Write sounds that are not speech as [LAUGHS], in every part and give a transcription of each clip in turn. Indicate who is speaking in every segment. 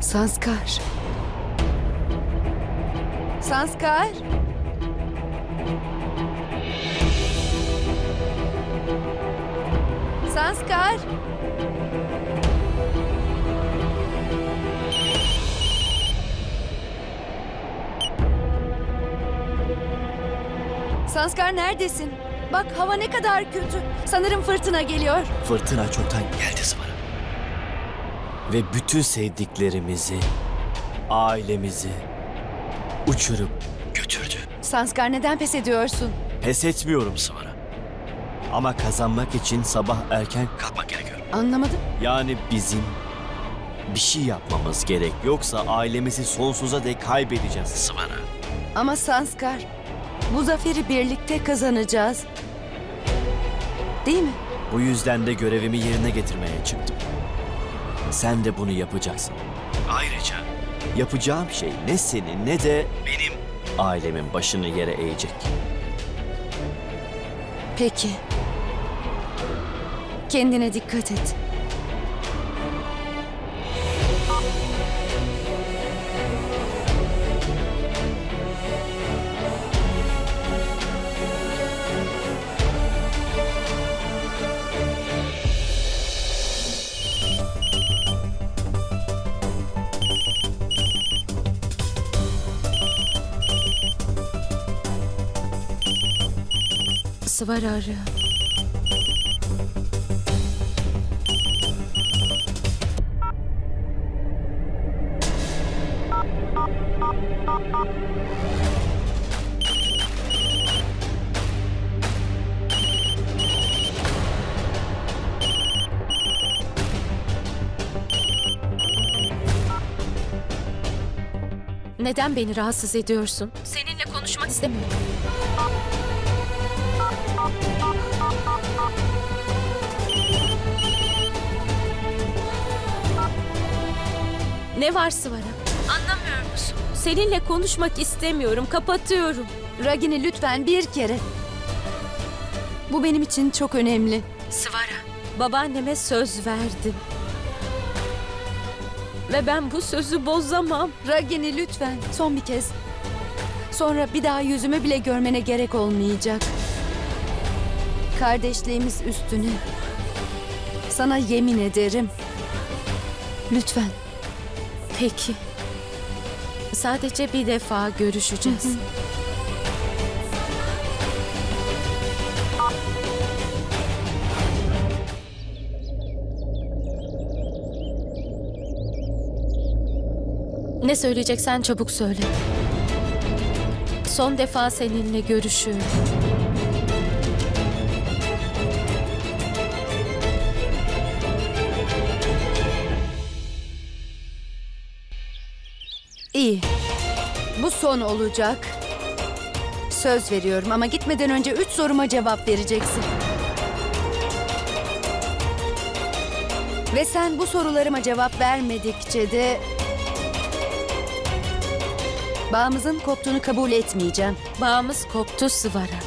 Speaker 1: Sanskar. Sanskar. Sanskar. Sanskar neredesin? Bak hava ne kadar kötü. Sanırım fırtına geliyor.
Speaker 2: Fırtına çoktan geldi Sıvara. Ve bütün sevdiklerimizi, ailemizi uçurup götürdü.
Speaker 1: Sanskar neden pes ediyorsun?
Speaker 2: Pes etmiyorum Sıvara. Ama kazanmak için sabah erken kalkmak gerekiyor.
Speaker 1: Anlamadım.
Speaker 2: Yani bizim bir şey yapmamız gerek. Yoksa ailemizi sonsuza dek kaybedeceğiz Sıvara.
Speaker 1: Ama Sanskar, bu zaferi birlikte kazanacağız. Değil mi?
Speaker 2: Bu yüzden de görevimi yerine getirmeye çıktım. Sen de bunu yapacaksın. Ayrıca yapacağım şey ne senin ne de benim ailemin başını yere eğecek.
Speaker 1: Peki. Kendine dikkat et.
Speaker 3: Sıvar arıyor. Neden beni rahatsız ediyorsun? Seninle konuşmak istemiyorum. Ne var Sıvara? Anlamıyor musun? Seninle konuşmak istemiyorum. Kapatıyorum.
Speaker 1: Ragini lütfen bir kere. Bu benim için çok önemli.
Speaker 3: Sıvara. Babaanneme söz verdim. Ve ben bu sözü bozamam.
Speaker 1: Ragini lütfen son bir kez. Sonra bir daha yüzümü bile görmene gerek olmayacak. Kardeşliğimiz üstüne. Sana yemin ederim. Lütfen.
Speaker 3: Peki. Sadece bir defa görüşeceğiz. Ne söyleyeceksen çabuk söyle. Son defa seninle görüşüyorum.
Speaker 1: İyi. Bu son olacak. Söz veriyorum ama gitmeden önce üç soruma cevap vereceksin. Ve sen bu sorularıma cevap vermedikçe de... Bağımızın koptuğunu kabul etmeyeceğim.
Speaker 3: Bağımız koptu Sıvara.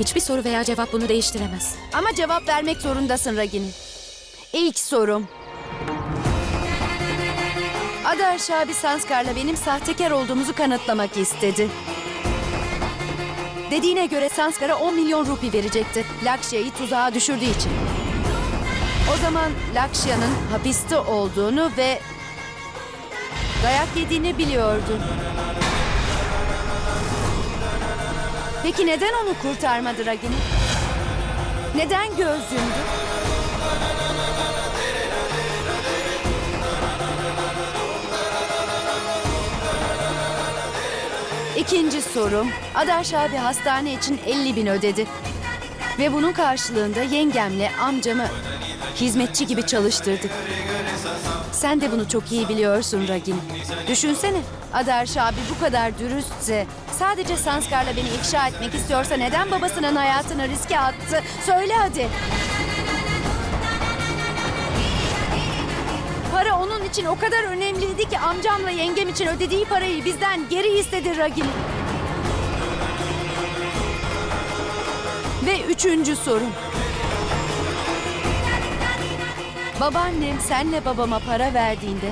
Speaker 3: Hiçbir soru veya cevap bunu değiştiremez.
Speaker 1: Ama cevap vermek zorundasın Ragini. İlk sorum. Adar Şabi Sanskar'la benim sahtekar olduğumuzu kanıtlamak istedi. Dediğine göre Sanskar'a 10 milyon rupi verecekti. Lakshya'yı tuzağa düşürdüğü için. O zaman Lakshya'nın hapiste olduğunu ve dayak yediğini biliyordu. Peki neden onu kurtarmadı Ragini? Neden göz yumdu? İkinci sorum. Adaş abi hastane için 50 bin ödedi. Ve bunun karşılığında yengemle amcamı hizmetçi gibi çalıştırdık. Sen de bunu çok iyi biliyorsun Ragin. Düşünsene, Adarş abi bu kadar dürüstse, sadece Sanskar'la beni ifşa etmek istiyorsa neden babasının hayatını riske attı? Söyle hadi. Onun için o kadar önemliydi ki amcamla yengem için ödediği parayı bizden geri istedi Ragin. Ve üçüncü sorum. Babaannem senle babama para verdiğinde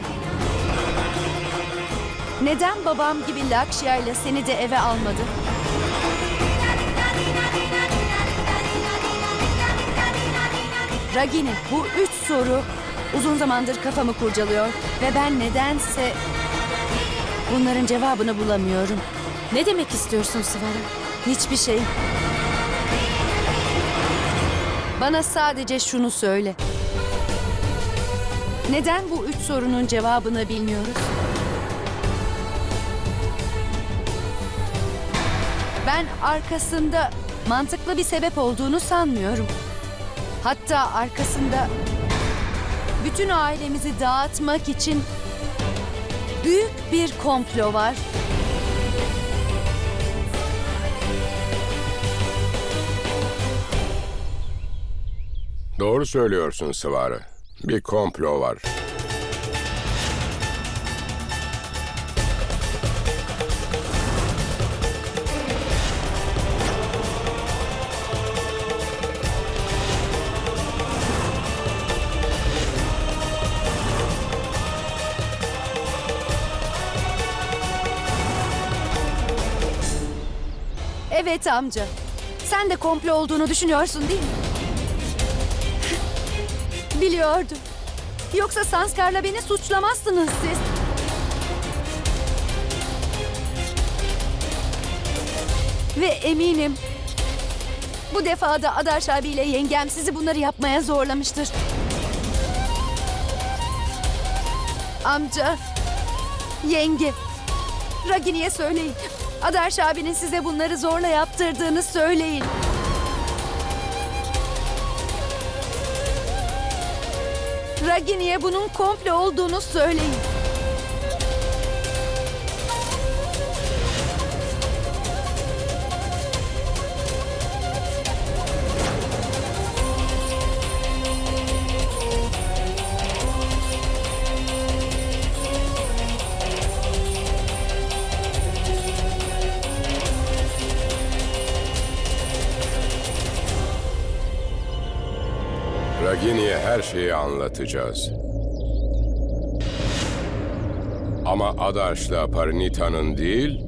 Speaker 1: Neden babam gibi Lakşya ile seni de eve almadı? Ragini, bu üç soru uzun zamandır kafamı kurcalıyor ve ben nedense bunların cevabını bulamıyorum.
Speaker 3: Ne demek istiyorsun Sıvara?
Speaker 1: Hiçbir şey. Bana sadece şunu söyle. Neden bu üç sorunun cevabını bilmiyoruz? Ben arkasında mantıklı bir sebep olduğunu sanmıyorum. Hatta arkasında bütün ailemizi dağıtmak için büyük bir komplo var.
Speaker 4: Doğru söylüyorsun Sıvarı. Bir komplo var.
Speaker 1: Evet amca. Sen de komplo olduğunu düşünüyorsun değil mi? [LAUGHS] Biliyordum. Yoksa Sanskar'la beni suçlamazsınız siz. Ve eminim bu defa da Adaş abiyle yengem sizi bunları yapmaya zorlamıştır. Amca, yenge, Ragini'ye söyleyin. Adarş abinin size bunları zorla yaptırdığını söyleyin. Ragini'ye bunun komple olduğunu söyleyin.
Speaker 4: Her şeyi anlatacağız. Ama Adaş'la Parinita'nın değil,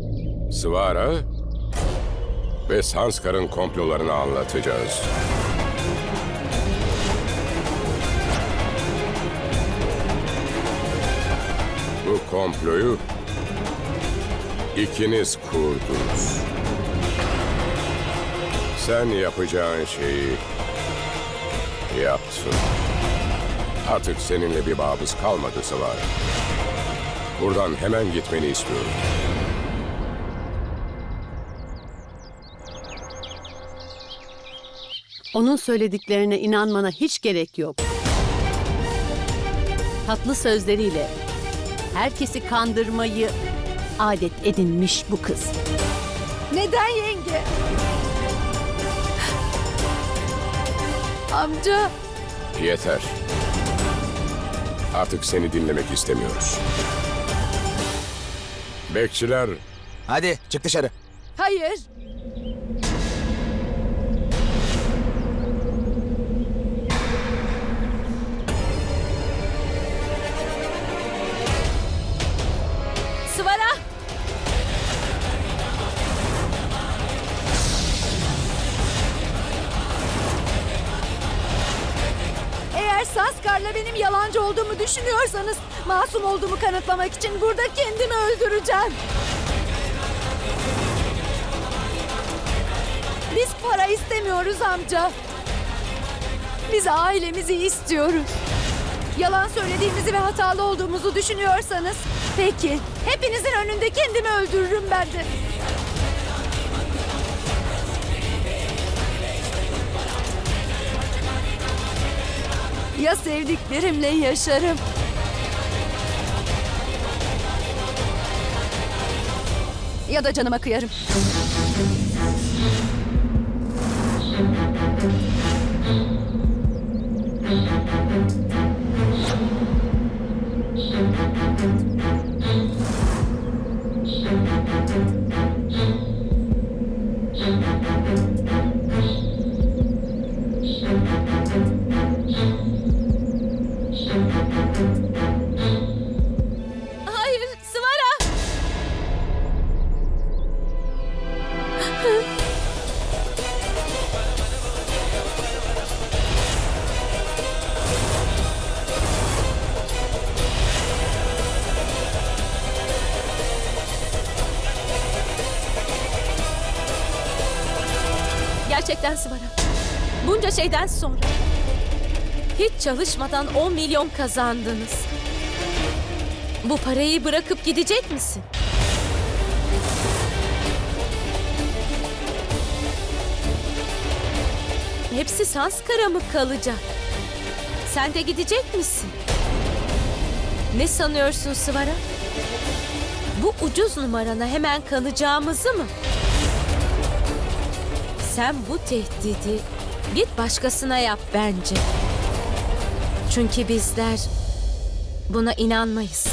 Speaker 4: Svara ve Sanskar'ın komplolarını anlatacağız. Bu komployu ikiniz kurdunuz. Sen yapacağın şeyi yaptın. Artık seninle bir bağımız kalmadı Sıvar. Buradan hemen gitmeni istiyorum.
Speaker 5: Onun söylediklerine inanmana hiç gerek yok. Tatlı sözleriyle herkesi kandırmayı adet edinmiş bu kız.
Speaker 1: Neden yenge? Amca,
Speaker 4: Yeter. Artık seni dinlemek istemiyoruz. Bekçiler,
Speaker 6: Hadi çık dışarı.
Speaker 1: hayır. Benim yalancı olduğumu düşünüyorsanız masum olduğumu kanıtlamak için burada kendimi öldüreceğim. Biz para istemiyoruz amca. Biz ailemizi istiyoruz. Yalan söylediğimizi ve hatalı olduğumuzu düşünüyorsanız peki hepinizin önünde kendimi öldürürüm ben de. Ya sevdiklerimle yaşarım. Ya da canıma kıyarım.
Speaker 3: Gerçekten Sıvara. Bunca şeyden sonra. Hiç çalışmadan 10 milyon kazandınız. Bu parayı bırakıp gidecek misin? Hepsi Sanskara mı kalacak? Sen de gidecek misin? Ne sanıyorsun Sıvara? Bu ucuz numarana hemen kanacağımızı mı? Sen bu tehdidi git başkasına yap bence. Çünkü bizler buna inanmayız.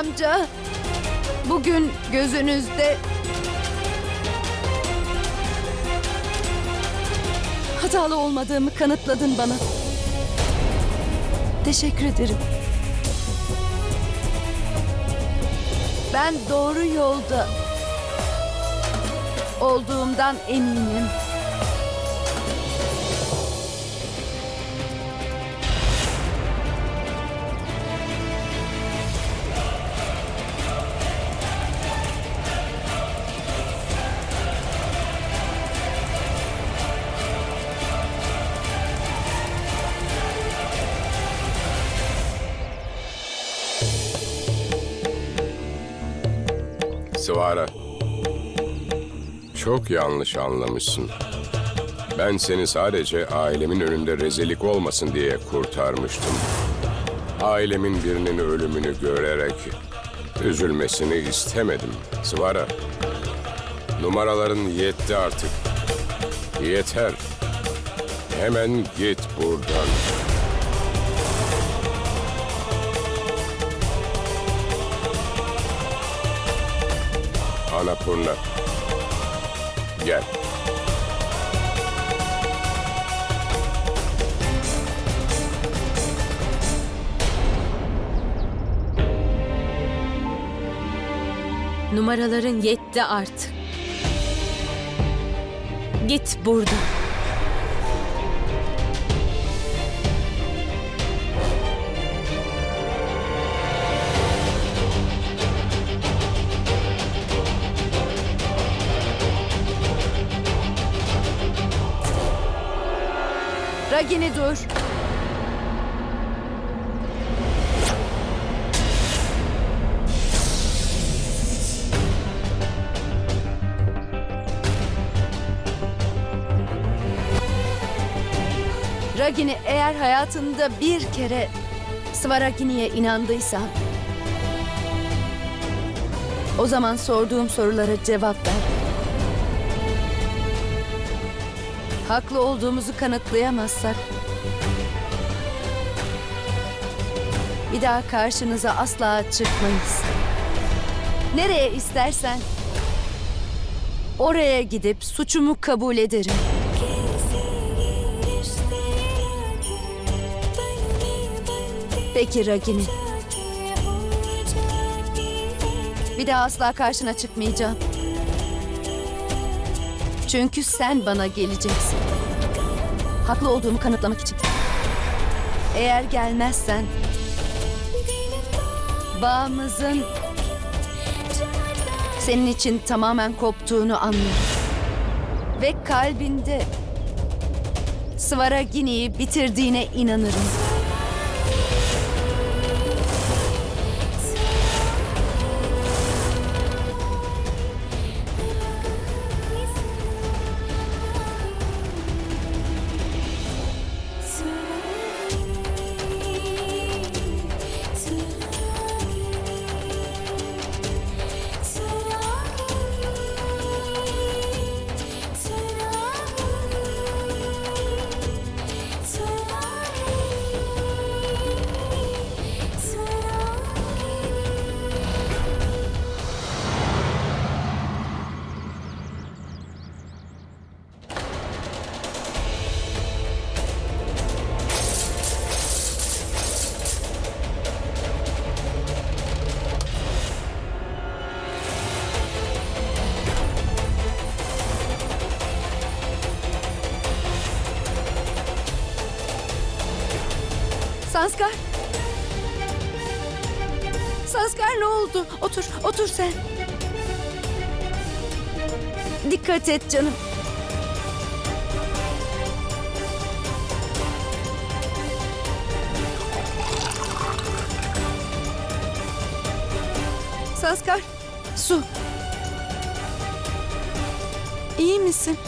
Speaker 1: Amca, bugün gözünüzde hatalı olmadığımı kanıtladın bana. Teşekkür ederim. Ben doğru yolda olduğumdan eminim.
Speaker 4: Çok yanlış anlamışsın. Ben seni sadece ailemin önünde rezillik olmasın diye kurtarmıştım. Ailemin birinin ölümünü görerek üzülmesini istemedim. Sıvara. Numaraların yetti artık. Yeter. Hemen git buradan. Anapurna. Gel.
Speaker 3: Numaraların yetti artık. Git buradan.
Speaker 1: Ragini dur. Ragini eğer hayatında bir kere Svaragini'ye inandıysan o zaman sorduğum sorulara cevap ver. Haklı olduğumuzu kanıtlayamazsak bir daha karşınıza asla çıkmayız. Nereye istersen oraya gidip suçumu kabul ederim. Peki Ragini. Bir daha asla karşına çıkmayacağım. Çünkü sen bana geleceksin. Haklı olduğumu kanıtlamak için. Eğer gelmezsen bağımızın senin için tamamen koptuğunu anlarım. Ve kalbinde Svaragini'yi bitirdiğine inanırım. Sanskar. Sanskar ne oldu? Otur, otur sen. Dikkat et canım. Sanskar, su. İyi misin?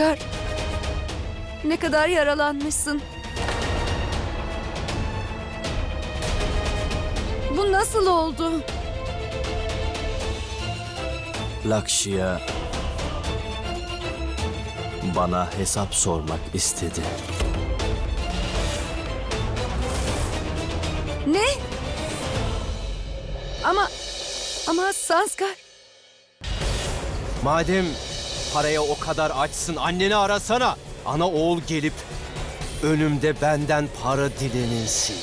Speaker 1: Sanskar. Ne kadar yaralanmışsın. Bu nasıl oldu?
Speaker 2: Lakşya bana hesap sormak istedi.
Speaker 1: Ne? Ama ama Sanskar.
Speaker 6: Madem paraya o kadar açsın anneni arasana. Ana oğul gelip önümde benden para dileninsin.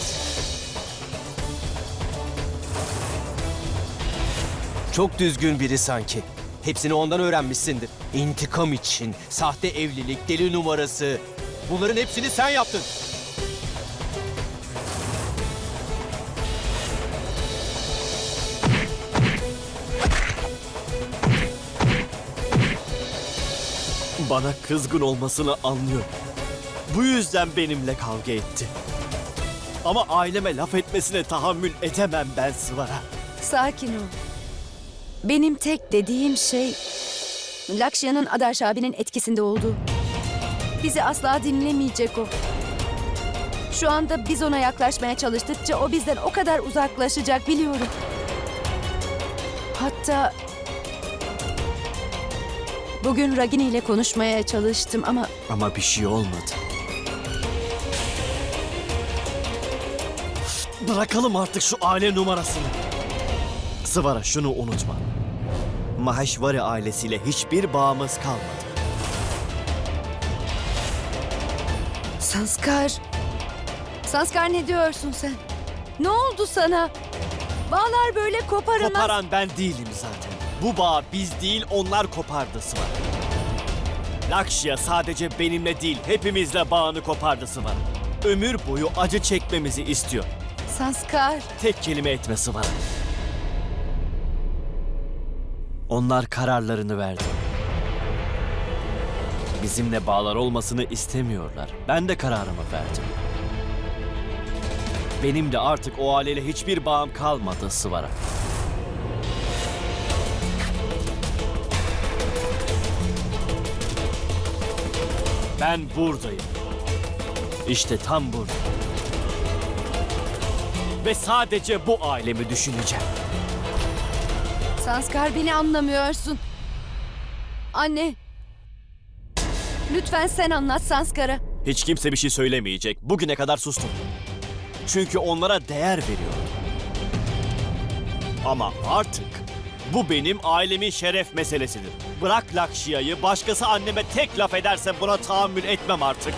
Speaker 6: Çok düzgün biri sanki. Hepsini ondan öğrenmişsindir. İntikam için, sahte evlilik, deli numarası. Bunların hepsini sen yaptın.
Speaker 2: Bana kızgın olmasını anlıyorum. Bu yüzden benimle kavga etti. Ama aileme laf etmesine tahammül edemem ben Sıvara.
Speaker 1: Sakin ol. Benim tek dediğim şey Lakshya'nın Adarş abinin etkisinde olduğu. Bizi asla dinlemeyecek o. Şu anda biz ona yaklaşmaya çalıştıkça o bizden o kadar uzaklaşacak biliyorum. Hatta bugün Ragini ile konuşmaya çalıştım ama
Speaker 2: Ama bir şey olmadı. Bırakalım artık şu aile numarasını. Sıvara şunu unutma. Maheshwari ailesiyle hiçbir bağımız kalmadı.
Speaker 1: Sanskar. Sanskar ne diyorsun sen? Ne oldu sana? Bağlar böyle koparılmaz.
Speaker 2: Koparan ben değilim zaten. Bu bağı biz değil onlar kopardı Sıvara. Lakşya sadece benimle değil hepimizle bağını kopardı Sıvara. Ömür boyu acı çekmemizi istiyor.
Speaker 1: Sanskar.
Speaker 2: Tek kelime etme Sıvara. Onlar kararlarını verdi. Bizimle bağlar olmasını istemiyorlar. Ben de kararımı verdim. Benim de artık o aileyle hiçbir bağım kalmadı Sıvara. Ben buradayım. İşte tam burada. Ve sadece bu ailemi düşüneceğim.
Speaker 1: Sanskar beni anlamıyorsun. Anne. Lütfen sen anlat Sanskar'a.
Speaker 2: Hiç kimse bir şey söylemeyecek. Bugüne kadar sustum. Çünkü onlara değer veriyorum. Ama artık bu benim ailemin şeref meselesidir. Bırak Lakşia'yı başkası anneme tek laf ederse buna tahammül etmem artık.